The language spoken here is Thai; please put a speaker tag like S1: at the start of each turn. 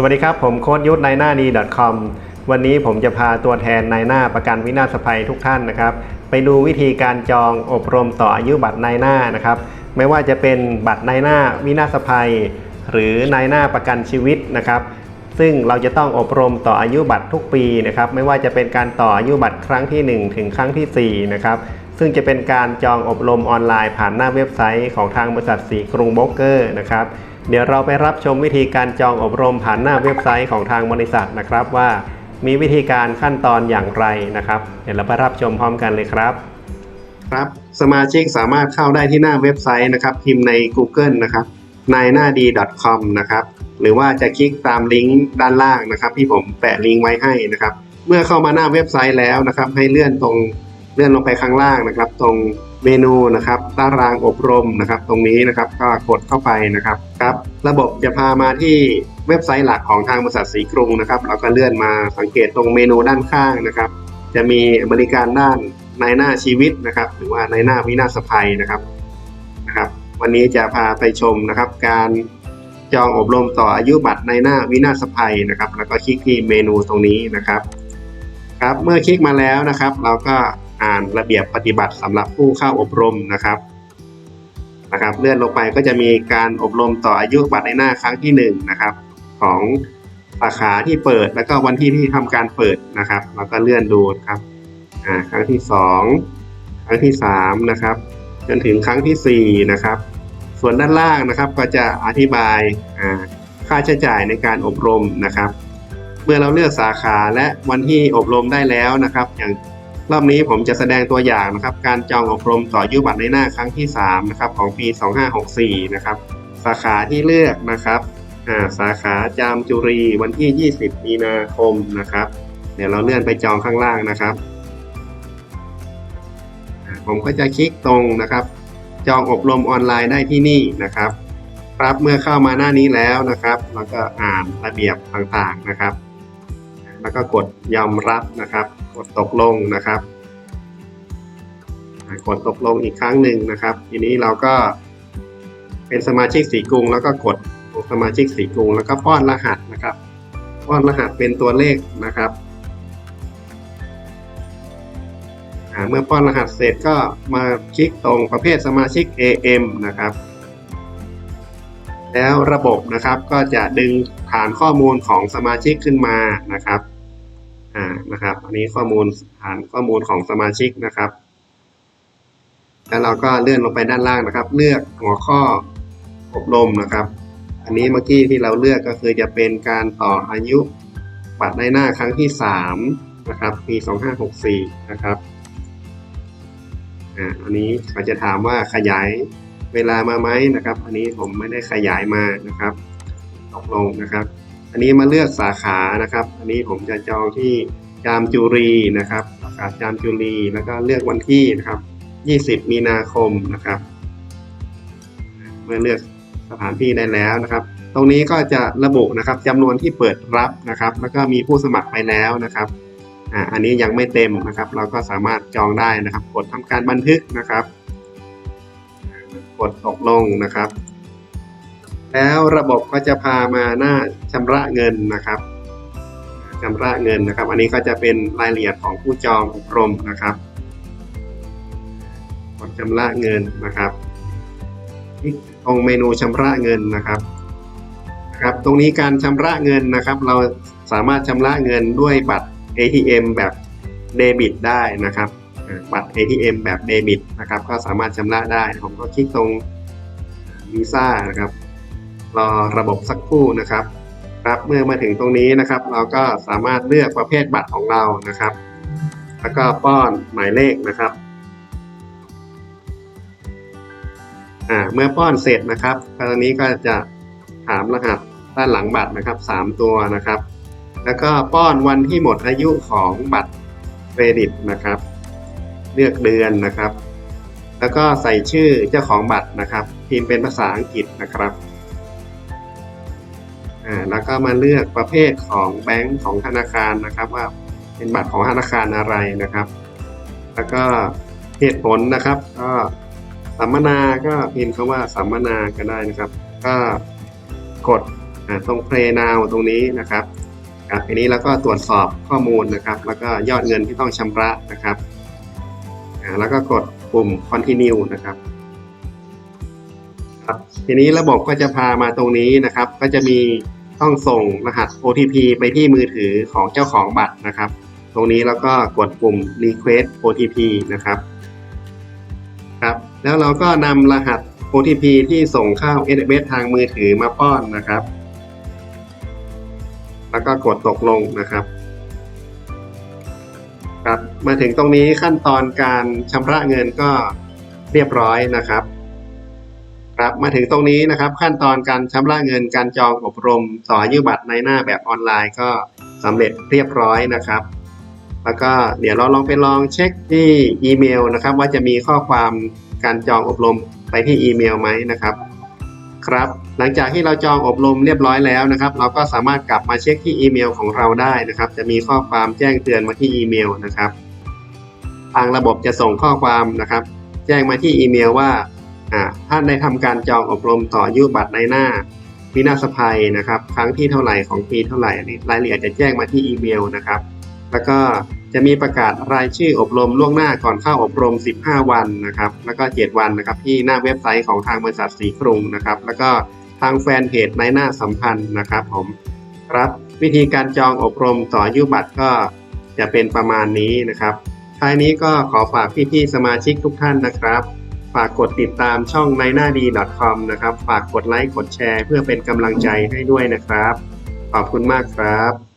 S1: สวัสดีครับ ผมโค้ดยุทธนายหน้าดี .com วันนี้ผมจะพาตัวแทนนายหน้าประกันวินาศภัยทุกท่านนะครับ ไปดูวิธีการจองอบรมต่ออายุบัตรนายหน้านะครับ ไม่ว่าจะเป็นบัตรนายหน้าวินาศภัย หรือนายหน้าประกันชีวิตนะครับ ซึ่งเราจะต้องอบรมต่ออายุบัตรทุกปีนะครับ ไม่ว่าจะเป็นการต่ออายุบัตรครั้งทีหนึ่1 ถึงครั้งทีสี่4นะครับ ซึ่งจะเป็นการจองอบรมออนไลน์ผ่านหน้าเว็บไซต์ของทางบริษัทสีกรุงโบรกเกอร์นะครับ เดี๋ยวเราไปรับชมวิธีการจองอบรมผ่านหน้าเว็บไซต์ของทางบริษัทนะครับว่ามีวิธีการขั้นตอนอย่างไรนะครับ เดี๋ยวเราไปรับชมพร้อมกันเลยครับ ครับ สมาชิกสามารถเข้าได้ที่หน้าเว็บไซต์นะครับ พิมพ์ใน Google นะครับ n a i n a d com นะครับ หรือว่าจะคลิกตามลิงก์ด้านล่างนะครับ ที่ผมแปะลิงก์ไว้ให้นะครับ เมื่อเข้ามาหน้าเว็บไซต์แล้วนะครับ ให้เลื่อนตรง เลื่อนลงไปข้างล่างนะครับ ตรงเมนูนะครับตารางอบรมนะครับ ตรงนี้นะครับก็กดเข้าไปนะครับครับ ระบบจะพามาที่เว็บไซต์หลักของทางบริษัทสีกรุงนะครับเราก็เลื่อนมาสังเกตตรงเมนูด้านข้างนะครับ จะมีบริการด้านในหน้าชีวิตนะครับ หรือว่าในหน้าวินาศภัยนะครับนะครับ วันนี้จะพาไปชมนะครับ การจองอบรมต่ออายุบัตรในหน้าวินาศภัยนะครับ แล้วก็คลิกที่เมนูตรงนี้นะครับ ครับเมื่อคลิกมาแล้วนะครับ เราก็ อ่านระเบียบปฏิบัติสำหรับผู้เข้าอบรมนะครับนะครับ เลื่อนลงไปก็จะมีการอบรมต่ออายุบัตรในหน้าครั้งที่หนึ่งนะครับของสาขาที่เปิดแล้วก็วันที่ที่ทำการเปิดนะครับเราก็เลื่อนดูนะครับอ่าครั้งที่สองครั้งที่สามนะครับจนถึงครั้งที่สี่นะครับ ส่วนด้านล่างนะครับก็จะอธิบายอ่าค่าใช้จ่ายในการอบรมนะครับ เมื่อเราเลือกสาขาและวันที่อบรมได้แล้วนะครับ อย่าง รอบนี้ผมจะแสดงตัวอย่างนะครับ การจองอบรมต่อยุบัตรในหน้าครั้งที่3นะครับของปี 2564 นะครับ สาขาที่เลือกนะครับอ่าสาขาจามจุรีวันที่ 20 มีนาคมนะครับ เดี๋ยวเราเลื่อนไปจองข้างล่างนะครับ ผมก็จะคลิกตรงนะครับ จองอบรมออนไลน์ได้ที่นี่นะครับ ครับเมื่อเข้ามาหน้านี้แล้วนะครับ เราก็อ่านระเบียบต่างๆนะครับ แล้วก็กดยอมรับนะครับ กดตกลงนะครับอ่ากดตกลงอีกครั้งหนึ่งนะครับ ทีนี้เราก็เป็นสมาชิกสีกรุงแล้วก็กดสมาชิกสีกรุงแล้วก็ป้อนรหัสนะครับ ป้อนรหัสเป็นตัวเลขนะครับเมื่อป้อนรหัสเสร็จก็มาคลิกตรงประเภทสมาชิก AM นะครับ แล้วระบบนะครับก็จะดึงฐานข้อมูลของสมาชิกขึ้นมานะครับอ่านะครับ อันนี้ข้อมูลฐานข้อมูลของสมาชิกนะครับ แล้วเราก็เลื่อนลงไปด้านล่างนะครับ เลือกหัวข้ออบรมนะครับ อันนี้เมื่อกี้ที่เราเลือกก็คือจะเป็นการต่ออายุบัตรในหน้าครั้งที่3นะครับปี 2564 นะครับอ่าอันนี้เขาจะถามว่าขยาย เวลามาไหมนะครับ อันนี้ผมไม่ได้ขยายมานะครับตกลงนะครับ อันนี้มาเลือกสาขานะครับ อันนี้ผมจะจองที่จามจุรีนะครับสาขาจามจุรีแล้วก็เลือกวันที่นะครับ 20 มีนาคมนะครับ เมื่อเลือกสถานที่ได้แล้วนะครับ ตรงนี้ก็จะระบุนะครับจำนวนที่เปิดรับนะครับ แล้วก็มีผู้สมัครไปแล้วนะครับอ่าอันนี้ยังไม่เต็มนะครับ เราก็สามารถจองได้นะครับ กดทำการบันทึกนะครับ กดตกลงนะครับ แล้วระบบก็จะพามาหน้าชำระเงินนะครับชำระเงินนะครับ อันนี้ก็จะเป็นรายละเอียดของผู้จองอบรมนะครับกดชำระเงินนะครับคลิกตรงเมนูชำระเงินนะครับครับ ตรงนี้การชำระเงินนะครับ เราสามารถชำระเงินด้วยบัตร ATM แบบเดบิตได้นะครับ บัตร ATM แบบเดบิตนะครับก็สามารถชำระได้ ผมก็คลิกตรงวีซ่านะครับรอระบบสักครู่นะครับ ครับเมื่อมาถึงตรงนี้นะครับ เราก็สามารถเลือกประเภทบัตรของเรานะครับ แล้วก็ป้อนหมายเลขนะครับเมื่อป้อนเสร็จนะครับตอนนี้ก็จะถามรหัสด้านหลังบัตรนะครับ 3 ตัวนะครับ แล้วก็ป้อนวันที่หมดอายุของบัตรเครดิตนะครับ เลือกเดือนนะครับ แล้วก็ใส่ชื่อเจ้าของบัตรนะครับ พิมพ์เป็นภาษาอังกฤษนะครับอ่าแล้วก็มาเลือกประเภทของแบงก์ของธนาคารนะครับ ว่าเป็นบัตรของธนาคารอะไรนะครับ แล้วก็เหตุผลนะครับ ก็สัมมนาก็พิมพ์คำว่าสัมมนาก็ได้นะครับ ก็กดอ่าตรงเพลนาวตรงนี้นะครับครับทีนี้แล้วก็ตรวจสอบข้อมูลนะครับ แล้วก็ยอดเงินที่ต้องชำระนะครับ แล้วก็กดปุ่ม continue นะครับครับทีนี้ระบบก็จะพามาตรงนี้นะครับ ก็จะมีต้องส่งรหัส OTP ไปที่มือถือของเจ้าของบัตรนะครับ ตรงนี้แล้วก็กดปุ่ม request OTP นะครับครับ แล้วเราก็นำรหัส OTP ที่ส่งเข้า SMS ทางมือถือมาป้อนนะครับ แล้วก็กดตกลงนะครับ ครับ มาถึงตรงนี้ขั้นตอนการชำระเงินก็เรียบร้อยนะครับ ครับมาถึงตรงนี้นะครับ ขั้นตอนการชำระเงินการจองอบรมต่ออายุบัตรในหน้าแบบออนไลน์ก็สำเร็จเรียบร้อยนะครับ แล้วก็เดี๋ยวเราลองไปลองเช็คที่อีเมลนะครับ ว่าจะมีข้อความการจองอบรมไปที่อีเมลไหมนะครับ ครับ หลังจากที่เราจองอบรมเรียบร้อยแล้วนะครับ เราก็สามารถกลับมาเช็คที่อีเมลของเราได้นะครับ จะมีข้อความแจ้งเตือนมาที่อีเมลนะครับ ทางระบบจะส่งข้อความนะครับ แจ้งมาที่อีเมลว่าอ่าท่านได้ทำการจองอบรมต่ออายุบัตรในหน้าวินาศภัยนะครับ ครั้งที่เท่าไหร่ของปีเท่าไหร่นี่รายละเอียดจะแจ้งมาที่อีเมลนะครับ แล้วก็ จะมีประกาศรายชื่ออบรมล่วงหน้าก่อนเข้าอบรม 15 วันนะครับ แล้วก็ 7 วันนะครับ ที่หน้าเว็บไซต์ของทางบริษัทสีกรุงนะครับ แล้วก็ทางแฟนเพจในหน้าสัมพันธ์นะครับผมครับวิธีการจองอบรมต่ออายุบัตรก็จะเป็นประมาณนี้นะครับท้ายนี้ก็ขอฝากพี่ๆสมาชิกทุกท่านนะครับ ฝากกดติดตามช่องในหน้าดี .com นะครับ ฝากกดไลค์กดแชร์ เพื่อเป็นกำลังใจให้ด้วยนะครับ ขอบคุณมากครับ